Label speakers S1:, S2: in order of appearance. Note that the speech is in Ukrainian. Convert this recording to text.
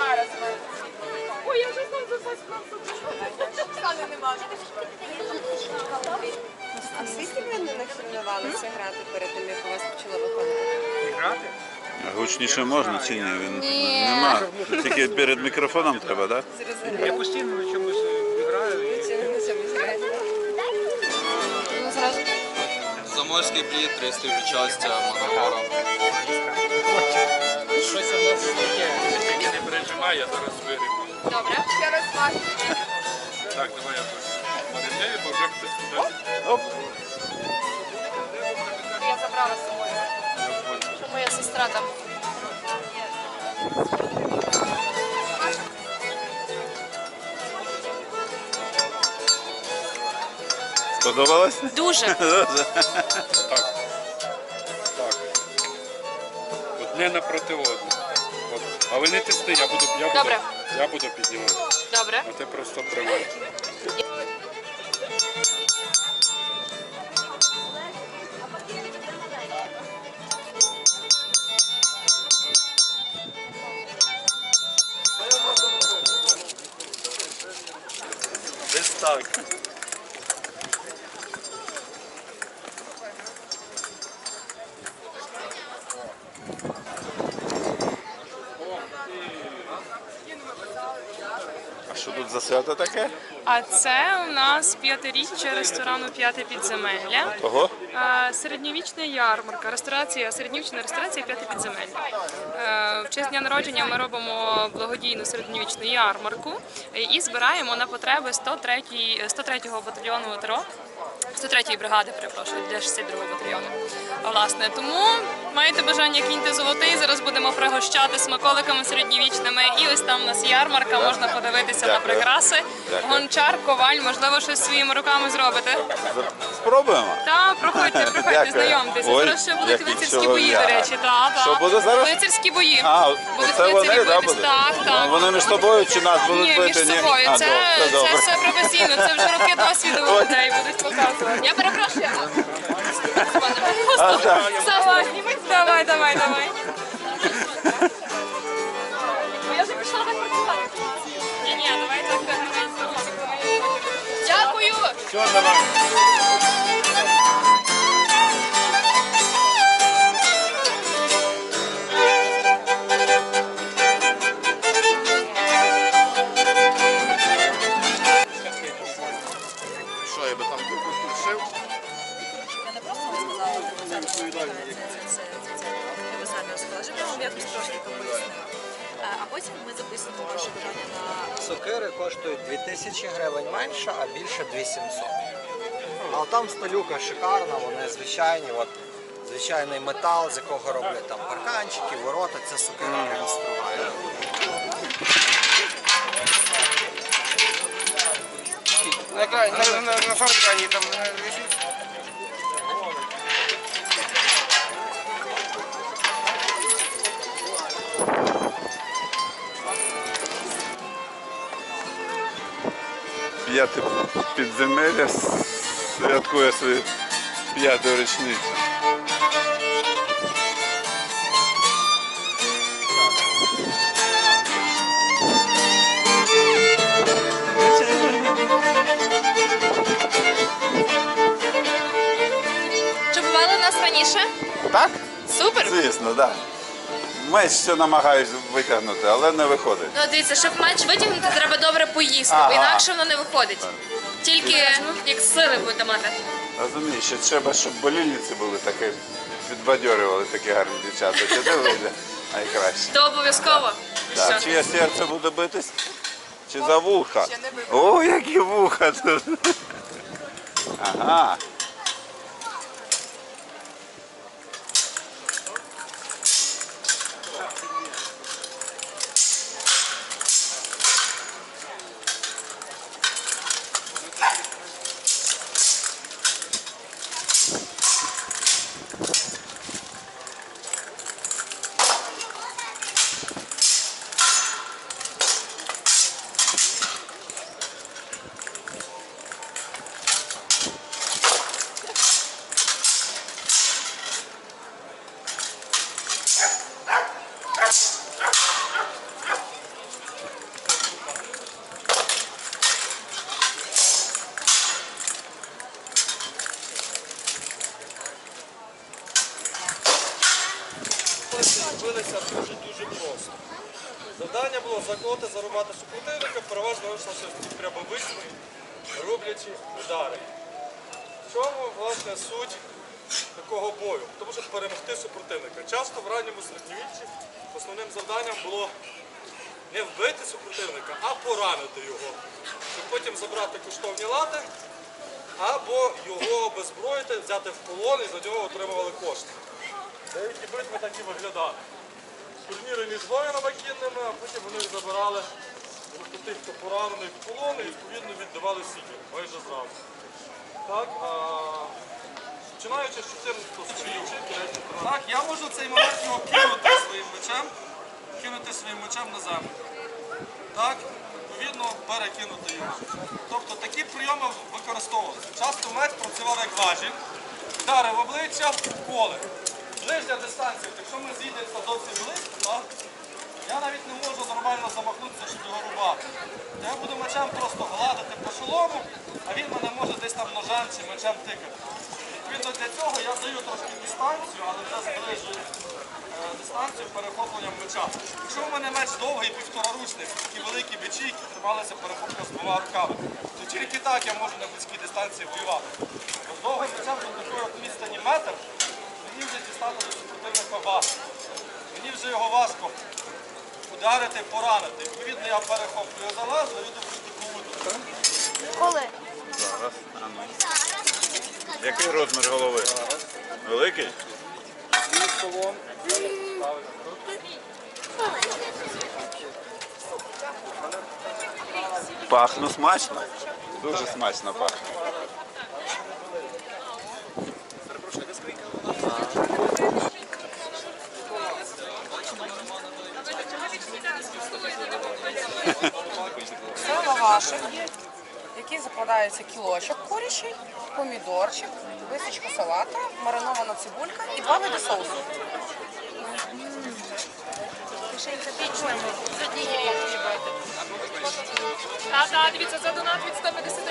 S1: Зараз. Ой, я вже знов запасла. Стане нема.
S2: А скільки ви не нахилювалися грати перед тим, як у вас почало виходити?
S3: Грати?
S4: Гучніше можна чи ні? Він нема. Тільки перед мікрофоном треба, так?
S3: Я постійно на чомусь граю. і?
S1: Ну.
S5: Заморський плід, пристрій участя, Магагора.
S3: Тільки не пережимай, я зараз вигрібу.
S1: Добре. Ще раз бачу.
S3: Так, давай я перейдаю, бо вже хтось туди.
S4: Оп.
S1: Я забрала з собою. Що моя сестра там.
S4: Сподобалось?
S1: Дуже.
S3: Так. Так. Одне напроти одного. От. А ви не тисни, я буду, я буду,
S1: Добре.
S3: я буду піднімати.
S1: Добре.
S3: А ти просто тримай. Десь так.
S4: Що тут за свято таке?
S6: А це у нас п'ятиріччя ресторану П'яте підземелля.
S4: Того?
S6: Е, Середньовічна ярмарка, ресторація, середньовічна ресторація П'яте підземелля. Е, В честь дня народження ми робимо благодійну середньовічну ярмарку і збираємо на потреби 103 103-го батальйону ТРО. 103-ї бригади, перепрошую, для 62-го батальйону. Власне, тому маєте бажання кіньте золотий. Зараз будемо пригощати смаколиками середньовічними. І ось там у нас ярмарка, можна подивитися на прикраси.
S4: Дякую.
S6: Гончар, коваль, можливо, щось своїми руками зробите.
S4: Спробуємо.
S6: Та проходьте, проходьте,
S4: Дякую.
S6: знайомтеся.
S4: Ой,
S6: Зараз ще будуть
S4: який
S6: лицарські бої,
S4: чолов'яга.
S6: до речі. Та, та.
S4: Що буде зараз?
S6: Лицарські бої.
S4: А,
S6: будуть
S4: це вони, да,
S6: битись.
S4: будуть?
S6: Так, так.
S4: Вони між собою чи нас будуть
S6: Ні,
S4: бити?
S6: між собою.
S4: А,
S6: Це,
S4: добре,
S6: це
S4: добре.
S6: все професійно, це вже роки досвіду у людей будуть показувати. Я перепрошую.
S4: А.
S6: Давай, давай, давай, давай. Я вже пішла так працювати. Ні, ні, давай так. давай. Дякую.
S3: Все, давай.
S2: Ми записуємо ваше бажання на
S7: Сокири коштують 2000 гривень менше, а більше 2700. А там сталюка шикарна, вони звичайні. От, звичайний метал, з якого роблять там парканчики, ворота, це сокира прям строгає.
S3: На на, там е,
S4: П'яте підземелля святкує свою п'яту річницю.
S1: Чи бували у нас раніше?
S4: Так?
S1: Супер.
S4: Звісно, так. Меч ще намагаюся витягнути, але не виходить.
S1: Ну, дивіться, щоб меч витягнути, треба добре поїсти,
S4: Ага.
S1: інакше воно не виходить. Тільки як сили будете мати.
S4: Розумієш, ще треба, щоб болільниці були такі, підбадьорювали такі гарні дівчата. Тоді вийде найкраще.
S1: То обов'язково.
S4: Так,
S1: Все.
S4: чиє серце буде битись? Чи за вуха? О, які вуха тут. Ага.
S8: Змагалися дуже-дуже просто. Завдання було заколоти, зарубати супротивника, переважно вийшло щось прямо висми, рублячи удари. В чому, власне, суть такого бою? Тому що перемогти супротивника. Часто в ранньому середньовіччі основним завданням було не вбити супротивника, а поранити його, щоб потім забрати коштовні лати або його обезброїти, взяти в полон і за нього отримували кошти. Деякі битви так виглядали. Турніри між воїнами кінними, а потім вони забирали тих, хто поранений в полон і відповідно віддавали сім'ї майже зразу. Так, а, починаючи з 14 століття, так, я можу в цей момент його кинути своїм мечем, кинути своїм мечем на землю. Так, відповідно, перекинути його. Тобто такі прийоми використовувалися. Часто меч працював як важіль, вдари в обличчя, коле. Ближня дистанція, якщо ми зійдемося досить близько, так, я навіть не можу нормально замахнутися, щоб його рубати. Я буду мечем просто гладити по шолому, а він мене може десь там ножем чи мечем тикати. Відповідно для цього я даю трошки дистанцію, але вже зближую е, дистанцію перехопленням меча. Якщо в мене меч довгий, півтораручний, такі великі мечі, які трималися перехоплення з двома руками, то тільки так я можу на близькій дистанції воювати. Довгим мечем до такої от відстані метр, вже дістати до супротивника важко. Мені вже його важко ударити, поранити. Відповідно, я перехоплюю залазу і йду штуку
S1: Коли?
S4: Зараз. А ну. Який розмір голови? Великий? Пахну смачно. Дуже смачно пахне.
S9: Це лавашик, який закладається кілочок курячий, помідорчик, висічка салата, маринована цибулька і два види соусу.
S6: Так, так, дивіться, за донат від 150